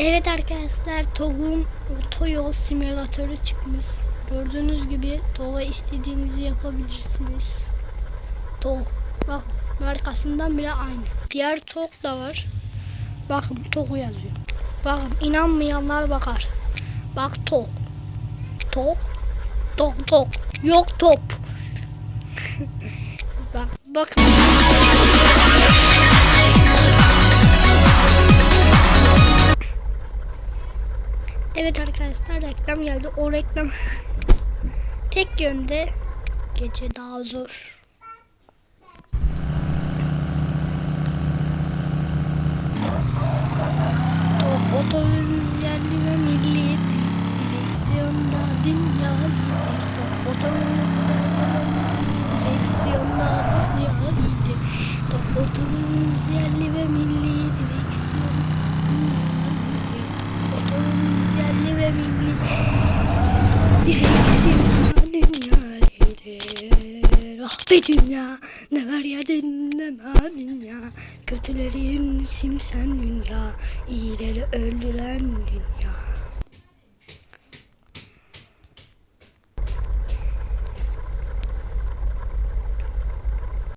Evet arkadaşlar TOG'un otoyol simülatörü çıkmış. Gördüğünüz gibi TOG'a istediğinizi yapabilirsiniz. TOG. Bak markasından bile aynı. Diğer TOG da var. Bakın TOG yazıyor. Bakın inanmayanlar bakar. Bak TOG. TOG. TOG TOG. Yok top. bak bakın. Evet arkadaşlar reklam geldi. O reklam tek yönde gece daha zor. Be dünya ne var yerde ne var dünya. Kötülerin simsen dünya. iyileri öldüren dünya.